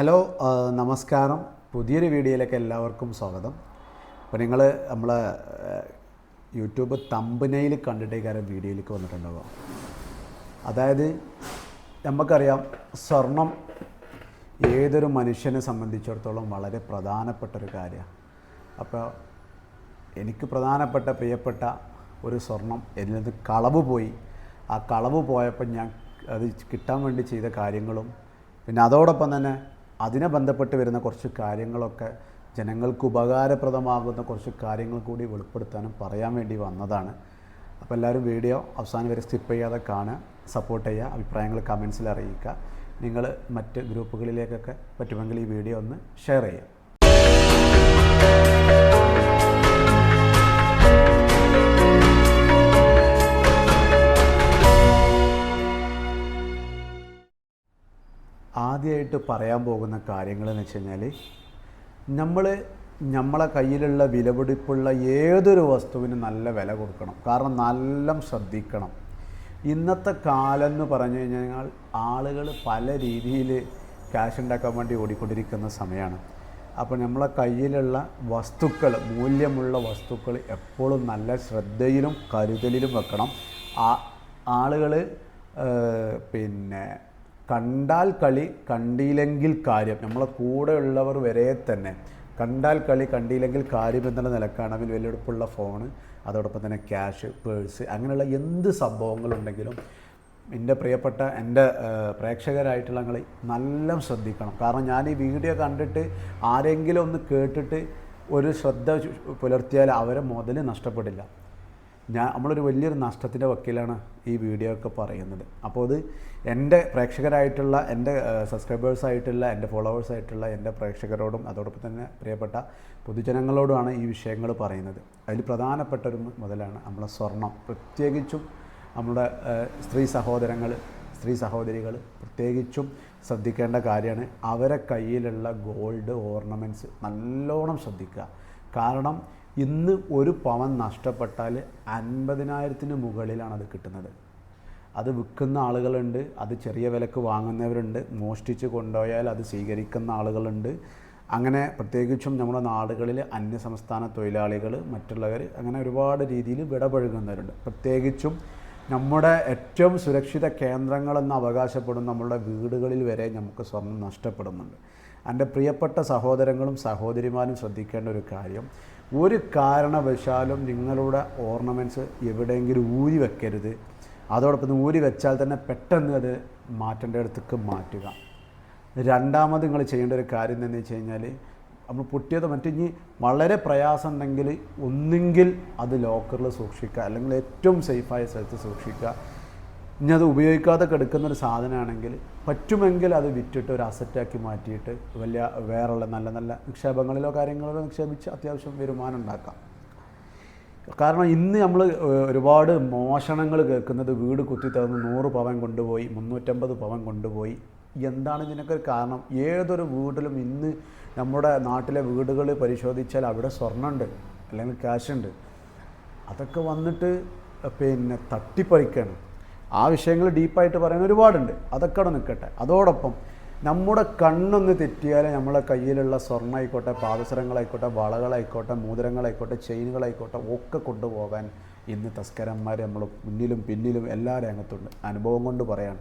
Hello നമസ്കാരം. പുതിയൊരു വീഡിയോയിലേക്ക് എല്ലാവർക്കും സ്വാഗതം. അപ്പോൾ നിങ്ങൾ നമ്മൾ യൂട്യൂബ് തമ്പനയിൽ കണ്ടിട്ടേക്കാരം വീഡിയോയിലേക്ക് വന്നിട്ടുണ്ടാവുക. അതായത് നമുക്കറിയാം സ്വർണം ഏതൊരു മനുഷ്യനെ സംബന്ധിച്ചിടത്തോളം വളരെ പ്രധാനപ്പെട്ട ഒരു കാര്യമാണ് അപ്പോൾ എനിക്ക് പ്രധാനപ്പെട്ട പ്രിയപ്പെട്ട ഒരു സ്വർണം എന്നത് കളവ് പോയി. ആ കളവ് പോയപ്പോൾ ഞാൻ അത് കിട്ടാൻ വേണ്ടി ചെയ്ത കാര്യങ്ങളും പിന്നെ അതോടൊപ്പം തന്നെ അതിനെ ബന്ധപ്പെട്ട് വരുന്ന കുറച്ച് കാര്യങ്ങളൊക്കെ ജനങ്ങൾക്ക് ഉപകാരപ്രദമാകുന്ന കുറച്ച് കാര്യങ്ങൾ കൂടി വെളിപ്പെടുത്താനും പറയാൻ വേണ്ടി വന്നതാണ്. അപ്പോൾ എല്ലാവരും വീഡിയോ അവസാനം വരെ സ്കിപ്പ് ചെയ്യാതെ കാണുക സപ്പോർട്ട് ചെയ്യുക അഭിപ്രായങ്ങൾ കമൻസിൽ അറിയിക്കുക. നിങ്ങൾ മറ്റ് ഗ്രൂപ്പുകളിലേക്കൊക്കെ പറ്റുമെങ്കിൽ ഈ വീഡിയോ ഒന്ന് ഷെയർ ചെയ്യുക. ആദ്യമായിട്ട് പറയാൻ പോകുന്ന കാര്യങ്ങളെന്ന് വെച്ച് കഴിഞ്ഞാൽ നമ്മൾ നമ്മളെ കയ്യിലുള്ള വിലപിടിപ്പുള്ള ഏതൊരു വസ്തുവിന് നല്ല വില കൊടുക്കണം. കാരണം നല്ല ശ്രദ്ധിക്കണം. ഇന്നത്തെ കാലം എന്ന് പറഞ്ഞു കഴിഞ്ഞാൽ ആളുകൾ പല രീതിയിൽ ക്യാഷ് ഉണ്ടാക്കാൻ വേണ്ടി ഓടിക്കൊണ്ടിരിക്കുന്ന സമയമാണ് അപ്പോൾ നമ്മളെ കയ്യിലുള്ള വസ്തുക്കൾ മൂല്യമുള്ള വസ്തുക്കൾ എപ്പോഴും നല്ല ശ്രദ്ധയിലും കരുതലിലും വെക്കണം. ആളുകൾ പിന്നെ കണ്ടാൽ കളി കണ്ടില്ലെങ്കിൽ കാര്യം. നമ്മളെ കൂടെ ഉള്ളവർ വരെ തന്നെ. കണ്ടാൽ കളി കണ്ടില്ലെങ്കിൽ കാര്യം എന്നുള്ള നിലക്കാണ് അതിൽ വലിയെടുപ്പുള്ള ഫോണ് അതോടൊപ്പം തന്നെ ക്യാഷ് പേഴ്സ് അങ്ങനെയുള്ള എന്ത് സംഭവങ്ങളുണ്ടെങ്കിലും എന്റെ പ്രിയപ്പെട്ട എന്റെ പ്രേക്ഷകരായിട്ടുള്ള നിങ്ങൾ നല്ല ശ്രദ്ധിക്കണം. കാരണം ഞാൻ ഈ വീഡിയോ കണ്ടിട്ട് ആരെങ്കിലും ഒന്ന് കേട്ടിട്ട് ഒരു ശ്രദ്ധ പുലർത്തിയാൽ അവരെ മുതൽ നഷ്ടപ്പെടില്ല. ഞാൻ നമ്മളൊരു വലിയൊരു നഷ്ടത്തിന്റെ വക്കീലാണ് ഈ വീഡിയോ ഒക്കെ പറയുന്നത്. അപ്പോൾ അത് എന്റെ പ്രേക്ഷകരായിട്ടുള്ള എന്റെ സബ്സ്ക്രൈബേഴ്സായിട്ടുള്ള എന്റെ ഫോളോവേഴ്സ് ആയിട്ടുള്ള എന്റെ പ്രേക്ഷകരോടും അതോടൊപ്പം തന്നെ പ്രിയപ്പെട്ട പൊതുജനങ്ങളോടുമാണ് ഈ വിഷയങ്ങൾ പറയുന്നത്. അതിൽ പ്രധാനപ്പെട്ട ഒരു മുതലാണ് നമ്മളെ സ്വർണം. പ്രത്യേകിച്ചും നമ്മുടെ സ്ത്രീ സഹോദരങ്ങൾ സ്ത്രീ സഹോദരികൾ പ്രത്യേകിച്ചും ശ്രദ്ധിക്കേണ്ട കാര്യമാണ് അവരെ കയ്യിലുള്ള ഗോൾഡ് ഓർണമെന്റ്സ് നല്ലോണം ശ്രദ്ധിക്കുക. കാരണം ഇന്ന് ഒരു പവൻ നഷ്ടപ്പെട്ടാൽ അൻപതിനായിരത്തിന് മുകളിലാണ് അത് കിട്ടുന്നത്. അത് വിൽക്കുന്ന ആളുകളുണ്ട് അത് ചെറിയ വിലക്ക് വാങ്ങുന്നവരുണ്ട് മോഷ്ടിച്ച് കൊണ്ടുപോയാൽ അത് സ്വീകരിക്കുന്ന ആളുകളുണ്ട്. അങ്ങനെ പ്രത്യേകിച്ചും നമ്മുടെ നാടുകളിൽ അന്യസംസ്ഥാന തൊഴിലാളികൾ മറ്റുള്ളവർ അങ്ങനെ ഒരുപാട് രീതിയിൽ വിടപഴകുന്നവരുണ്ട് പ്രത്യേകിച്ചും നമ്മുടെ ഏറ്റവും സുരക്ഷിത കേന്ദ്രങ്ങളെന്ന് അവകാശപ്പെടുന്ന നമ്മളുടെ വീടുകളിൽ വരെ നമുക്ക് സ്വർണം നഷ്ടപ്പെടുന്നുണ്ട്. എന്റെ പ്രിയപ്പെട്ട സഹോദരങ്ങളും സഹോദരിമാരും ശ്രദ്ധിക്കേണ്ട ഒരു കാര്യം ഒരു കാരണവശാലും നിങ്ങളുടെ ഓർണമെന്റ്സ് എവിടെയെങ്കിലും ഊരി വെക്കരുത്. അതോടൊപ്പം ഊരി വെച്ചാൽ തന്നെ പെട്ടെന്ന് അത് മാറ്റേണ്ട അടുത്തേക്ക് മാറ്റുക. രണ്ടാമത് നിങ്ങൾ ചെയ്യേണ്ട ഒരു കാര്യം എന്താണെന്ന് വെച്ച് കഴിഞ്ഞാൽ നമ്മൾ പൊട്ടിയത് മറ്റിഞ്ഞ് വളരെ പ്രയാസം ഉണ്ടെങ്കിൽ ഒന്നുകിൽ അത് ലോക്കറിൽ സൂക്ഷിക്കുക. അല്ലെങ്കിൽ ഏറ്റവും സേഫായ സ്ഥലത്ത് സൂക്ഷിക്കുക. ഇനി അത് ഉപയോഗിക്കാതെ കിടക്കുന്ന ഒരു സാധനമാണെങ്കിൽ പറ്റുമെങ്കിൽ അത് വിറ്റിട്ട് ഒരു അസറ്റാക്കി മാറ്റിയിട്ട് വലിയ വേറുള്ള നല്ല നല്ല നിക്ഷേപങ്ങളിലോ കാര്യങ്ങളിലോ നിക്ഷേപിച്ച് അത്യാവശ്യം വരുമാനം ഉണ്ടാക്കാം. കാരണം ഇന്ന് നമ്മൾ ഒരുപാട് മോഷണങ്ങൾ കേൾക്കുന്നത് വീട് കുത്തി തന്ന് നൂറ് പവൻ കൊണ്ടുപോയി മുന്നൂറ്റമ്പത് പവൻ കൊണ്ടുപോയി. എന്താണ് ഇതിനൊക്കെ കാരണം? ഏതൊരു വീട്ടിലും ഇന്ന് നമ്മുടെ നാട്ടിലെ വീടുകൾ പരിശോധിച്ചാൽ അവിടെ സ്വർണമുണ്ട് അല്ലെങ്കിൽ ക്യാഷ് ഉണ്ട്. അതൊക്കെ വന്നിട്ട് പിന്നെ തട്ടിപ്പറിക്കാണ്. ആ വിഷയങ്ങൾ ഡീപ്പായിട്ട് പറയാൻ ഒരുപാടുണ്ട്. അതൊക്കെ അവിടെ നിൽക്കട്ടെ. അതോടൊപ്പം നമ്മുടെ കണ്ണൊന്ന് തെറ്റിയാൽ നമ്മളെ കയ്യിലുള്ള സ്വർണമായിക്കോട്ടെ പാദസരങ്ങളായിക്കോട്ടെ വളകളായിക്കോട്ടെ മോതിരങ്ങളായിക്കോട്ടെ ചെയിനുകളായിക്കോട്ടെ ഒക്കെ കൊണ്ടുപോകാൻ ഇന്ന് തസ്കരന്മാർ നമ്മൾ മുന്നിലും പിന്നിലും എല്ലാ രംഗത്തുണ്ട്. അനുഭവം കൊണ്ട് പറയാണ്.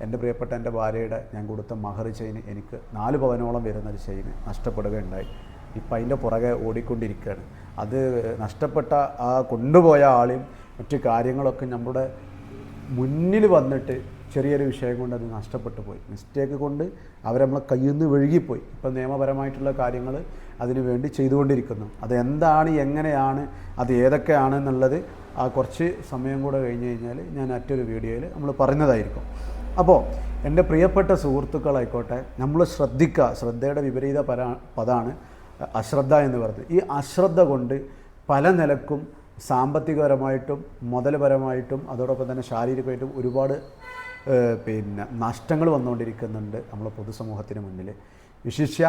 എന്റെ പ്രിയപ്പെട്ട എന്റെ ഭാര്യയുടെ ഞാൻ കൊടുത്ത മഹർ ചെയിൻ എനിക്ക് നാല് പവനോളം വരുന്ന ഒരു ചെയിൻ നഷ്ടപ്പെടുകയുണ്ടായി. ഇപ്പം അതിന്റെ പുറകെ ഓടിക്കൊണ്ടിരിക്കുകയാണ്. അത് നഷ്ടപ്പെട്ട ആ കൊണ്ടുപോയ ആളെയും മറ്റു കാര്യങ്ങളൊക്കെ നമ്മുടെ മുന്നിൽ വന്നിട്ട് ചെറിയൊരു വിഷയം കൊണ്ട് അത് നഷ്ടപ്പെട്ടു പോയി. മിസ്റ്റേക്ക് കൊണ്ട് അവർ നമ്മളെ കയ്യിൽ നിന്ന് ഒഴുകിപ്പോയി ഇപ്പം നിയമപരമായിട്ടുള്ള കാര്യങ്ങൾ അതിനുവേണ്ടി ചെയ്തുകൊണ്ടിരിക്കുന്നു. അത് എന്താണ് എങ്ങനെയാണ് അത് ഏതൊക്കെയാണ് എന്നുള്ളത് ആ കുറച്ച് സമയം കൂടെ കഴിഞ്ഞ് കഴിഞ്ഞാൽ ഞാൻ മറ്റൊരു വീഡിയോയിൽ നമ്മൾ പറഞ്ഞതായിരിക്കും. അപ്പോൾ എന്റെ പ്രിയപ്പെട്ട സുഹൃത്തുക്കളായിക്കോട്ടെ നമ്മൾ ശ്രദ്ധിക്കുക. ശ്രദ്ധയുടെ വിപരീത പരാ അശ്രദ്ധ എന്ന് പറയുന്നത്. ഈ അശ്രദ്ധ കൊണ്ട് പല നിലക്കും സാമ്പത്തികപരമായിട്ടും മുതൽപരമായിട്ടും അതോടൊപ്പം തന്നെ ശാരീരികമായിട്ടും ഒരുപാട് പിന്നെ നഷ്ടങ്ങൾ വന്നുകൊണ്ടിരിക്കുന്നുണ്ട് നമ്മളെ പൊതുസമൂഹത്തിന് മുന്നിൽ. വിശിഷ്യ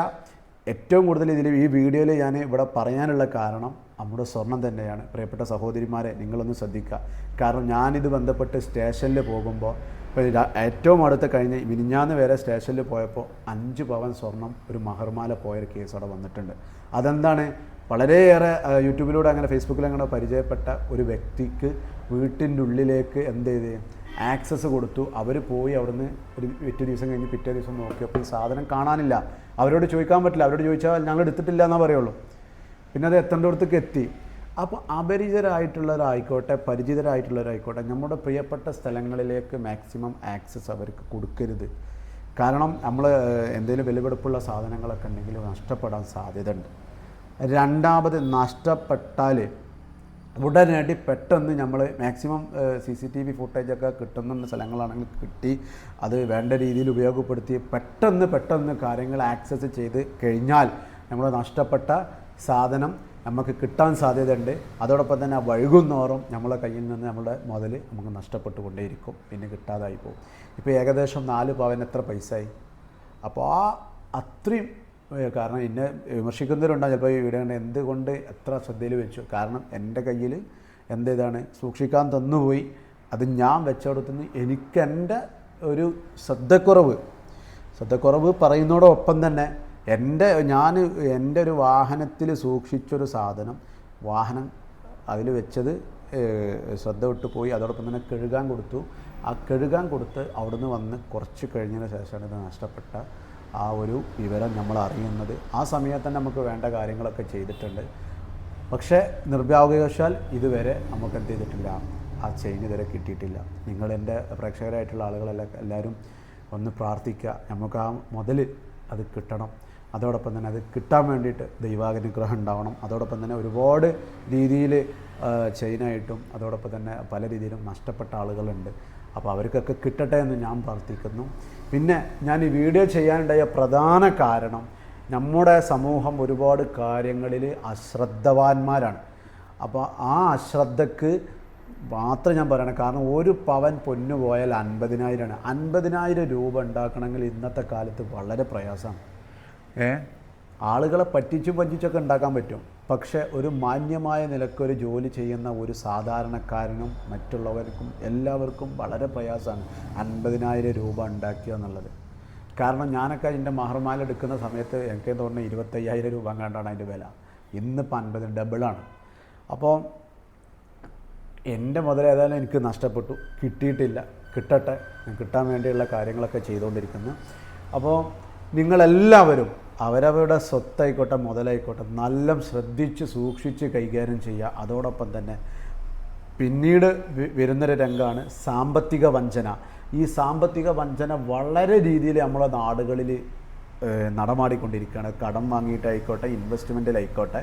ഏറ്റവും കൂടുതൽ ഇതിൽ ഈ വീഡിയോയിൽ ഞാൻ ഇവിടെ പറയാനുള്ള കാരണം നമ്മുടെ സ്വർണം തന്നെയാണ്. പ്രിയപ്പെട്ട സഹോദരിമാരെ നിങ്ങളൊന്ന് ശ്രദ്ധിക്കുക. കാരണം ഞാനിത് ബന്ധപ്പെട്ട് സ്റ്റേഷനിൽ പോകുമ്പോൾ ഇപ്പോൾ ഏറ്റവും അടുത്ത കഴിഞ്ഞ് മിനിഞ്ഞാന്ന് വരെ സ്റ്റേഷനിൽ പോയപ്പോൾ അഞ്ച് പവൻ സ്വർണം ഒരു മഹർമാല പോയൊരു കേസ് അവിടെ വന്നിട്ടുണ്ട്. അതെന്താണ്? വളരെയേറെ യൂട്യൂബിലൂടെ അങ്ങനെ ഫേസ്ബുക്കിൽ അങ്ങനെ പരിചയപ്പെട്ട ഒരു വ്യക്തിക്ക് വീട്ടിന്റെ ഉള്ളിലേക്ക് എന്ത് ചെയ്ത് ആക്സസ് കൊടുത്തു. അവർ പോയി അവിടുന്ന് ഒരു എട്ട് ദിവസം കഴിഞ്ഞ് പിറ്റേ ദിവസം നോക്കിയപ്പോൾ ഈ സാധനം കാണാനില്ല. അവരോട് ചോദിക്കാൻ പറ്റില്ല. അവരോട് ചോദിച്ചാൽ ഞങ്ങൾ എടുത്തിട്ടില്ല എന്നേ പറയുള്ളൂ. പിന്നെ അത് എത്തേണ്ടടുത്തേക്ക് എത്തി. അപ്പോൾ അപരിചിതരായിട്ടുള്ളവരായിക്കോട്ടെ പരിചിതരായിട്ടുള്ളവരായിക്കോട്ടെ നമ്മുടെ പ്രിയപ്പെട്ട സ്ഥലങ്ങളിലേക്ക് മാക്സിമം ആക്സസ് അവർക്ക് കൊടുക്കരുത്. കാരണം നമ്മൾ എന്തെങ്കിലും വിലപിടിപ്പുള്ള സാധനങ്ങളൊക്കെ ഉണ്ടെങ്കിൽ നഷ്ടപ്പെടാൻ സാധ്യതയുണ്ട്. രണ്ടാമത് നഷ്ടപ്പെട്ടാൽ ഉടനടി പെട്ടെന്ന് നമ്മൾ maximum C C T V ഫുട്ടേജൊക്കെ കിട്ടുന്ന സ്ഥലങ്ങളാണെങ്കിൽ കിട്ടി അത് വേണ്ട രീതിയിൽ ഉപയോഗപ്പെടുത്തി പെട്ടെന്ന് പെട്ടെന്ന് കാര്യങ്ങൾ ആക്സസ് ചെയ്ത് കഴിഞ്ഞാൽ നമ്മൾ നഷ്ടപ്പെട്ട സാധനം നമുക്ക് കിട്ടാൻ സാധ്യതയുണ്ട്. അതോടൊപ്പം തന്നെ വഴുകുന്നോറും നമ്മളെ കയ്യിൽ നിന്ന് നമ്മുടെ മുതൽ നമുക്ക് നഷ്ടപ്പെട്ടുകൊണ്ടേയിരിക്കും. പിന്നെ കിട്ടാതായി പോകും. ഇപ്പോൾ ഏകദേശം നാല് പവൻ എത്ര ആയി അപ്പോൾ ആ അത്രയും കാരണം എന്നെ വിമർശിക്കുന്നവരുണ്ടാകും ചിലപ്പോൾ ഈ വീഡിയോ കണ്ട് എന്തുകൊണ്ട് എത്ര ശ്രദ്ധയിൽ വെച്ചു. കാരണം എന്റെ കയ്യിൽ എന്ത് ഇതാണ്? സൂക്ഷിക്കാൻ തന്നുപോയി. അത് ഞാൻ വെച്ചെടുത്തുനിന്ന് എനിക്കെന്റെ ഒരു ശ്രദ്ധക്കുറവ്. ശ്രദ്ധക്കുറവ് പറയുന്നതോടൊപ്പം തന്നെ എന്റെ ഞാൻ എന്റെ ഒരു വാഹനത്തിൽ സൂക്ഷിച്ചൊരു സാധനം വാഹനം അതിൽ വെച്ചത് ശ്രദ്ധ വിട്ടു പോയി. അതോടൊപ്പം തന്നെ കഴുകാൻ കൊടുത്തു. ആ കഴുകാൻ കൊടുത്ത് അവിടുന്ന് വന്ന് കുറച്ച് കഴിഞ്ഞതിന് ശേഷമാണ് ഇത് നഷ്ടപ്പെട്ട ആ ഒരു വിവരം നമ്മൾ അറിയുന്നത്. ആ സമയത്ത് തന്നെ നമുക്ക് വേണ്ട കാര്യങ്ങളൊക്കെ ചെയ്തിട്ടുണ്ട്. പക്ഷേ നിർഭാഗ്യവശാൽ ഇതുവരെ നമുക്ക് എന്ത് ചെയ്തിട്ടില്ല. ആ ചെയിൻ ഇതുവരെ കിട്ടിയിട്ടില്ല. നിങ്ങൾ എന്റെ പ്രേക്ഷകരായിട്ടുള്ള ആളുകളെല്ലാം എല്ലാവരും ഒന്ന് പ്രാർത്ഥിക്കുക. നമുക്ക് ആ മുതൽ അത് കിട്ടണം. അതോടൊപ്പം തന്നെ അത് കിട്ടാൻ വേണ്ടിയിട്ട് ദൈവാനുഗ്രഹം ഉണ്ടാവണം. അതോടൊപ്പം തന്നെ ഒരുപാട് രീതിയിൽ ചെയിനായിട്ടും അതോടൊപ്പം തന്നെ പല രീതിയിലും നഷ്ടപ്പെട്ട ആളുകളുണ്ട്. അപ്പോൾ അവർക്കൊക്കെ കിട്ടട്ടെ എന്ന് ഞാൻ പ്രാർത്ഥിക്കുന്നു. പിന്നെ ഞാൻ ഈ വീഡിയോ ചെയ്യാനുണ്ടായ പ്രധാന കാരണം നമ്മുടെ സമൂഹം ഒരുപാട് കാര്യങ്ങളിൽ അശ്രദ്ധവാന്മാരാണ്. അപ്പോൾ ആ അശ്രദ്ധക്ക് മാത്രം ഞാൻ പറയണം. കാരണം ഒരു പവൻ പൊന്നു പോയാൽ അൻപതിനായിരമാണ് അൻപതിനായിരം രൂപ ഉണ്ടാക്കണമെങ്കിൽ ഇന്നത്തെ കാലത്ത് വളരെ പ്രയാസമാണ്. ഏ? ആളുകളെ പറ്റിച്ചും പറ്റിച്ചൊക്കെ ഉണ്ടാക്കാൻ പറ്റും. പക്ഷേ ഒരു മാന്യമായ നിലക്കൊരു ജോലി ചെയ്യുന്ന ഒരു സാധാരണക്കാരനും മറ്റുള്ളവർക്കും എല്ലാവർക്കും വളരെ പ്രയാസമാണ് അൻപതിനായിരം രൂപ ഉണ്ടാക്കുക എന്നുള്ളത്. കാരണം ഞാനൊക്കെ അതിന്റെ മഹർമാല എടുക്കുന്ന സമയത്ത് എനിക്ക് തോന്നുന്നത് ഇരുപത്തയ്യായിരം രൂപ കണ്ടാണ് അതിന്റെ വില. ഇന്നിപ്പോൾ അൻപത് ഡബിളാണ്. അപ്പോൾ എന്റെ മുതൽ ഏതായാലും എനിക്ക് നഷ്ടപ്പെട്ടു. കിട്ടിയിട്ടില്ല. കിട്ടട്ടെ. കിട്ടാൻ വേണ്ടിയുള്ള കാര്യങ്ങളൊക്കെ ചെയ്തുകൊണ്ടിരിക്കുന്നു. അപ്പോൾ നിങ്ങളെല്ലാവരും അവരവരുടെ സ്വത്തായിക്കോട്ടെ മുതലായിക്കോട്ടെ നല്ല ശ്രദ്ധിച്ച് സൂക്ഷിച്ച് കൈകാര്യം ചെയ്യുക. അതോടൊപ്പം തന്നെ പിന്നീട് വരുന്നൊരു രംഗമാണ് സാമ്പത്തിക വഞ്ചന. ഈ സാമ്പത്തിക വഞ്ചന വളരെ രീതിയിൽ നമ്മളെ നാടുകളിൽ നടമാടിക്കൊണ്ടിരിക്കുകയാണ്. കടം വാങ്ങിയിട്ടായിക്കോട്ടെ ഇൻവെസ്റ്റ്മെന്റിലായിക്കോട്ടെ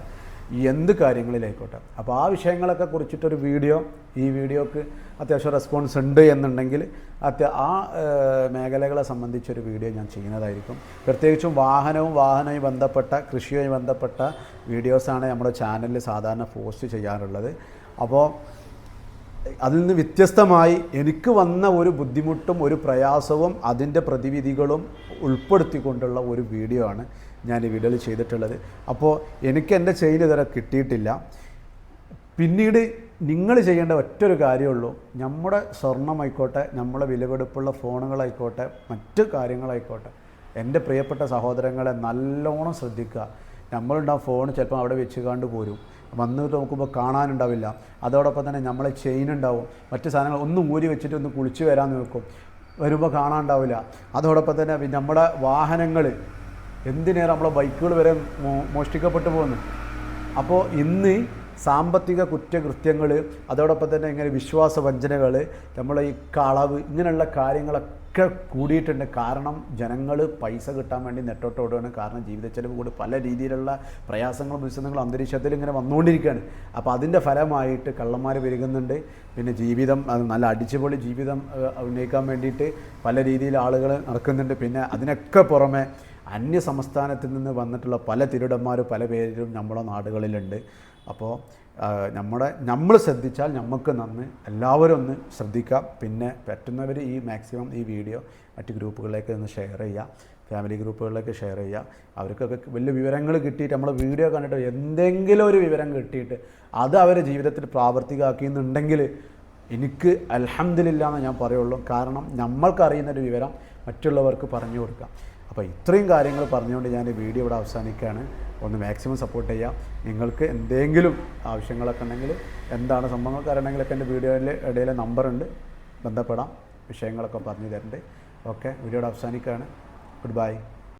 എന്ത് കാര്യങ്ങളിലായിക്കോട്ടെ. അപ്പോൾ ആ വിഷയങ്ങളൊക്കെ കുറിച്ചിട്ടൊരു വീഡിയോ ഈ വീഡിയോക്ക് അത്യാവശ്യം റെസ്പോൺസ് ഉണ്ട് എന്നുണ്ടെങ്കിൽ അത്യ ആ മേഖലകളെ സംബന്ധിച്ചൊരു വീഡിയോ ഞാൻ ചെയ്യുന്നതായിരിക്കും. പ്രത്യേകിച്ചും വാഹനവും വാഹനവുമായി ബന്ധപ്പെട്ട കൃഷിയുമായി ബന്ധപ്പെട്ട വീഡിയോസാണ് നമ്മുടെ ചാനലിൽ സാധാരണ പോസ്റ്റ് ചെയ്യാറുള്ളത്. അപ്പോൾ അതിൽ നിന്ന് വ്യത്യസ്തമായി എനിക്ക് വന്ന ഒരു ബുദ്ധിമുട്ടും ഒരു പ്രയാസവും അതിന്റെ പ്രതിവിധികളും ഉൾപ്പെടുത്തിക്കൊണ്ടുള്ള ഒരു വീഡിയോ ആണ് ഞാൻ ഈ വീഡിയോയിൽ ചെയ്തിട്ടുള്ളത്. അപ്പോൾ എനിക്ക് എന്റെ ചെയിൻ ഇതുവരെ കിട്ടിയിട്ടില്ല. പിന്നീട് നിങ്ങൾ ചെയ്യേണ്ട ഒറ്റൊരു കാര്യമുള്ളൂ. നമ്മുടെ സ്വർണമായിക്കോട്ടെ നമ്മുടെ വിലപെടുപ്പുള്ള ഫോണുകളായിക്കോട്ടെ മറ്റ് കാര്യങ്ങളായിക്കോട്ടെ എന്റെ പ്രിയപ്പെട്ട സഹോദരങ്ങളെ നല്ലോണം ശ്രദ്ധിക്കുക. നമ്മളുണ്ടാകും ഫോൺ ചിലപ്പോൾ അവിടെ വെച്ച് കണ്ട് പോരും. വന്ന് നോക്കുമ്പോൾ കാണാനുണ്ടാവില്ല. അതോടൊപ്പം തന്നെ നമ്മളെ ചെയിൻ ഉണ്ടാവും. മറ്റു സാധനങ്ങൾ ഒന്നും ഊരി വെച്ചിട്ട് ഒന്ന് കുളിച്ച് വരാൻ നോക്കും. വരുമ്പോൾ കാണാനുണ്ടാവില്ല. അതോടൊപ്പം തന്നെ നമ്മുടെ വാഹനങ്ങൾ എന്തിനേറെ നമ്മളെ ബൈക്കുകൾ വരെ മോഷ്ടിക്കപ്പെട്ടു പോകുന്നു അപ്പോൾ ഇന്ന് സാമ്പത്തിക കുറ്റകൃത്യങ്ങൾ അതോടൊപ്പം തന്നെ ഇങ്ങനെ വിശ്വാസ വഞ്ചനകൾ നമ്മളെ ഈ കളവ് ഇങ്ങനെയുള്ള കാര്യങ്ങളൊക്കെ കൂടിയിട്ടുണ്ട്. കാരണം ജനങ്ങൾ പൈസ കിട്ടാൻ വേണ്ടി നെട്ടോട്ടോടുകയാണ് കാരണം ജീവിത ചെലവ് കൂടി പല രീതിയിലുള്ള പ്രയാസങ്ങളും വിശദങ്ങളും അന്തരീക്ഷത്തിൽ ഇങ്ങനെ വന്നുകൊണ്ടിരിക്കുകയാണ്. അപ്പോൾ അതിന്റെ ഫലമായിട്ട് കള്ളന്മാർ പെരുകുന്നുണ്ട്. പിന്നെ ജീവിതം നല്ല അടിച്ചുപൊളി ജീവിതം ഉന്നയിക്കാൻ വേണ്ടിയിട്ട് പല രീതിയിൽ ആളുകൾ നടക്കുന്നുണ്ട്. പിന്നെ അതിനൊക്കെ പുറമെ അന്യ സംസ്ഥാനത്തിൽ നിന്ന് വന്നിട്ടുള്ള പല തിരുടന്മാർ പല പേരിലും നമ്മുടെ നാടുകളിലുണ്ട്. അപ്പോൾ നമ്മുടെ നമ്മൾ ശ്രദ്ധിച്ചാൽ നമുക്ക് നന്ന് എല്ലാവരും ഒന്ന് ശ്രദ്ധിക്കാം. പിന്നെ പറ്റുന്നവർ ഈ മാക്സിമം ഈ വീഡിയോ മറ്റ് ഗ്രൂപ്പുകളിലേക്ക് ഒന്ന് ഷെയർ ചെയ്യുക ഫാമിലി ഗ്രൂപ്പുകളിലേക്ക് ഷെയർ ചെയ്യുക അവർക്കൊക്കെ വലിയ വിവരങ്ങൾ കിട്ടിയിട്ട് നമ്മൾ വീഡിയോ കണ്ടിട്ട് എന്തെങ്കിലും ഒരു വിവരം കിട്ടിയിട്ട് അത് അവരുടെ ജീവിതത്തിൽ പ്രാവർത്തികമാക്കിയെന്നുണ്ടെങ്കിൽ എനിക്ക് അൽഹംദുലില്ലാ എന്ന് ഞാൻ പറയുള്ളൂ. കാരണം നമ്മൾക്കറിയുന്നൊരു വിവരം മറ്റുള്ളവർക്ക് പറഞ്ഞു കൊടുക്കാം. അപ്പോൾ ഇത്രയും കാര്യങ്ങൾ പറഞ്ഞുകൊണ്ട് ഞാൻ വീഡിയോ ഇവിടെ അവസാനിക്കുകയാണ്. ഒന്ന് മാക്സിമം സപ്പോർട്ട് ചെയ്യാം. നിങ്ങൾക്ക് എന്തെങ്കിലും ആവശ്യങ്ങളൊക്കെ ഉണ്ടെങ്കിൽ എന്താണ് സംഭവങ്ങളൊക്കെ അറിയണമെങ്കിലൊക്കെ എന്റെ വീഡിയോയിൽ ഇടയിലെ നമ്പറുണ്ട് ബന്ധപ്പെടാം. വിഷയങ്ങളൊക്കെ പറഞ്ഞു തരുന്നുണ്ട് ഓക്കെ വീഡിയോയുടെ അവസാനിക്കുകയാണ്. Good bye